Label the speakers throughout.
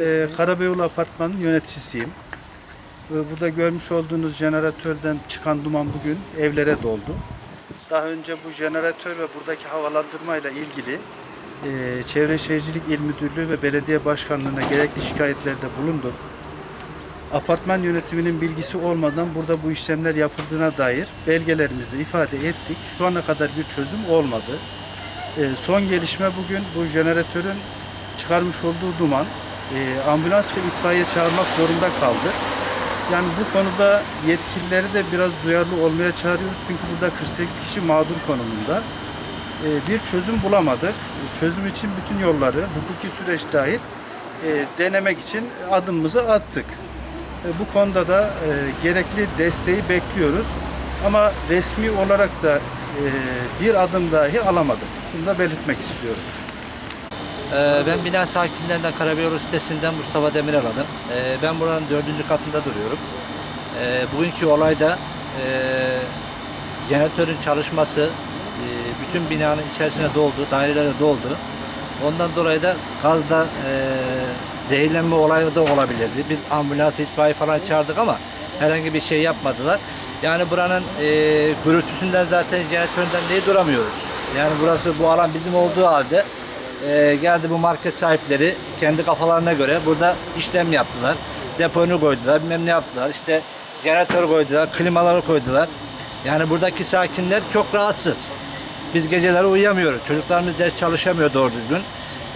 Speaker 1: Ee, Karabeyoğlu Apartmanı'nın yöneticisiyim. Ee, Burada görmüş olduğunuz jeneratörden çıkan duman bugün evlere doldu. Daha önce bu jeneratör ve buradaki havalandırmayla ilgili e, Çevre Şehircilik İl Müdürlüğü ve Belediye Başkanlığı'na gerekli şikayetlerde bulunduk. Apartman yönetiminin bilgisi olmadan burada bu işlemler yapıldığına dair belgelerimizde ifade ettik. Şu ana kadar bir çözüm olmadı. E, son gelişme bugün bu jeneratörün çıkarmış olduğu duman e, ambulans ve itfaiye çağırmak zorunda kaldı. Yani bu konuda yetkilileri de biraz duyarlı olmaya çağırıyoruz. Çünkü burada 48 kişi mağdur konumunda. E, bir çözüm bulamadık. Çözüm için bütün yolları hukuki süreç dahil e, denemek için adımımızı attık. E, Bu konuda da e, gerekli desteği bekliyoruz. Ama resmi olarak da e, bir adım dahi alamadık. Bunu da belirtmek istiyorum.
Speaker 2: Ben bina sakinlerinden Karabeyoğlu sitesinden Mustafa Demirel'adım. Ee, Ben buranın dördüncü katında duruyorum. Bugünkü olayda jeneratörün çalışması bütün binanın içerisine doldu, dairelere doldu. Ondan dolayı da gazda zehirlenme olayı da olabilirdi. Biz ambulans, itfaiye falan çağırdık ama herhangi bir şey yapmadılar. Yani buranın e, gürültüsünden zaten jeneratöründen değil duramıyoruz. Yani burası bu alan bizim olduğu halde e, geldi bu market sahipleri kendi kafalarına göre burada işlem yaptılar. Deponu koydular, bilmem ne yaptılar. İşte jeneratör koydular, klimaları koydular. Yani buradaki sakinler çok rahatsız. Biz geceleri uyuyamıyoruz. Çocuklarımız ders çalışamıyor doğru düzgün.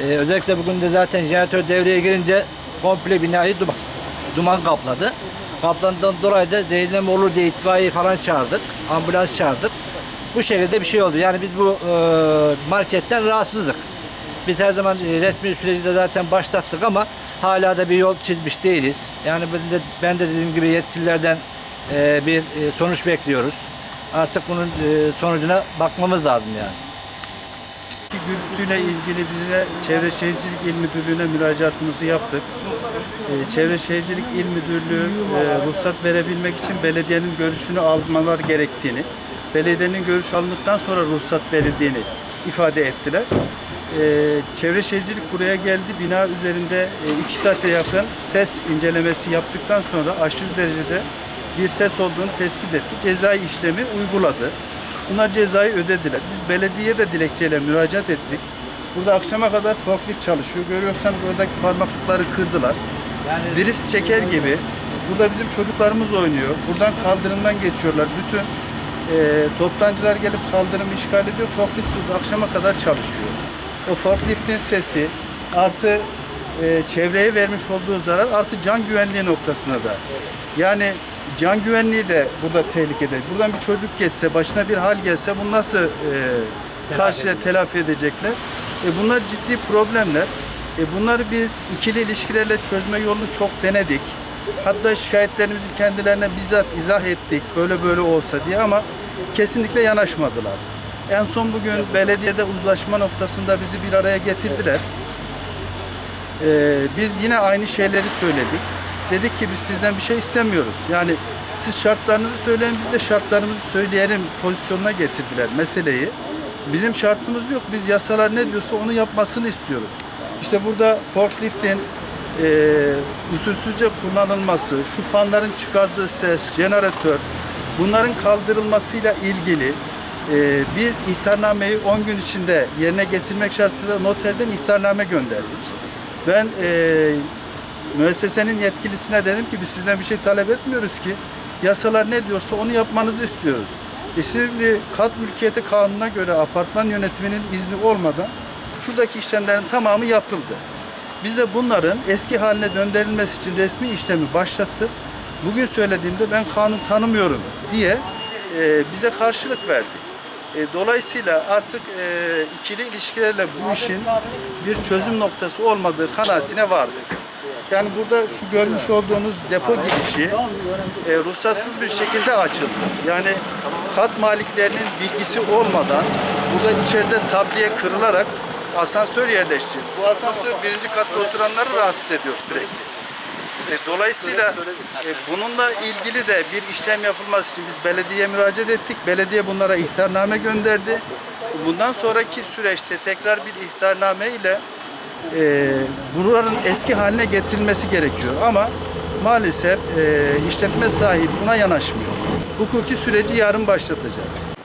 Speaker 2: Ee, özellikle bugün de zaten jeneratör devreye girince komple binayı duman, duman kapladı. Kaplandığından dolayı da zehirlenme olur diye itfaiye falan çağırdık. Ambulans çağırdık. Bu şekilde bir şey oldu. Yani biz bu e, marketten rahatsızdık. Biz her zaman e, resmi süreci de zaten başlattık ama hala da bir yol çizmiş değiliz. Yani ben de, ben de dediğim gibi yetkililerden e, bir e, sonuç bekliyoruz. Artık bunun e, sonucuna bakmamız lazım yani.
Speaker 1: Gürültüyle ilgili bize Çevre Şehircilik İl Müdürlüğü'ne müracaatımızı yaptık. Ee, Çevre Şehircilik İl Müdürlüğü e, ruhsat verebilmek için belediyenin görüşünü almalar gerektiğini, belediyenin görüş alındıktan sonra ruhsat verildiğini ifade ettiler. Ee, Çevre Şehircilik buraya geldi. Bina üzerinde e, iki saate yakın ses incelemesi yaptıktan sonra aşırı derecede bir ses olduğunu tespit etti. Cezai işlemi uyguladı. Bunlar cezayı ödediler. Biz belediyeye de dilekçeyle müracaat ettik. Burada akşama kadar forklift çalışıyor. Görüyorsanız oradaki parmaklıkları kırdılar.
Speaker 2: Yani
Speaker 1: Drift çeker gibi. Burada bizim çocuklarımız oynuyor. Buradan kaldırımdan geçiyorlar. Bütün e, toptancılar gelip kaldırımı işgal ediyor. Forklift burada akşama kadar çalışıyor. O forkliftin sesi artı e, çevreye vermiş olduğu zarar artı can güvenliği noktasına da. Yani can güvenliği de burada tehlikede. Buradan bir çocuk geçse, başına bir hal gelse bunu nasıl e, karşıya telafi edecekler? E, bunlar ciddi problemler. E, bunları biz ikili ilişkilerle çözme yolunu çok denedik. Hatta şikayetlerimizi kendilerine bizzat izah ettik. Böyle böyle olsa diye ama kesinlikle yanaşmadılar. En son bugün belediyede uzlaşma noktasında bizi bir araya getirdiler. Ee, biz yine aynı şeyleri söyledik. Dedik ki biz sizden bir şey istemiyoruz. Yani siz şartlarınızı söyleyin biz de şartlarımızı söyleyelim pozisyonuna getirdiler meseleyi. Bizim şartımız yok. Biz yasalar ne diyorsa onu yapmasını istiyoruz. İşte burada forkliftin e, usulsüzce kullanılması, şu fanların çıkardığı ses, jeneratör, bunların kaldırılmasıyla ilgili e, biz ihtarnameyi 10 gün içinde yerine getirmek şartıyla noterden ihtarname gönderdik. Ben e, müessesenin yetkilisine dedim ki biz sizden bir şey talep etmiyoruz ki. Yasalar ne diyorsa onu yapmanızı istiyoruz. E kat mülkiyeti kanununa göre apartman yönetiminin izni olmadan şuradaki işlemlerin tamamı yapıldı. Biz de bunların eski haline döndürülmesi için resmi işlemi başlattık. Bugün söylediğimde ben kanun tanımıyorum diye e, bize karşılık verdi. E, dolayısıyla artık e, ikili ilişkilerle bu işin bir çözüm noktası olmadığı kanaatine vardık. Yani burada şu görmüş olduğunuz depo girişi e, ruhsatsız bir şekilde açıldı. Yani kat maliklerinin bilgisi olmadan burada içeride tabliye kırılarak asansör yerleştirildi. Bu asansör birinci katta oturanları rahatsız ediyor sürekli. E, Dolayısıyla e, bununla ilgili de bir işlem yapılması için biz belediyeye müracaat ettik. Belediye bunlara ihtarname gönderdi. Bundan sonraki süreçte tekrar bir ihtarname ile e, buraların eski haline getirilmesi gerekiyor. Ama maalesef e, işletme sahibi buna yanaşmıyor. Hukuki süreci yarın başlatacağız.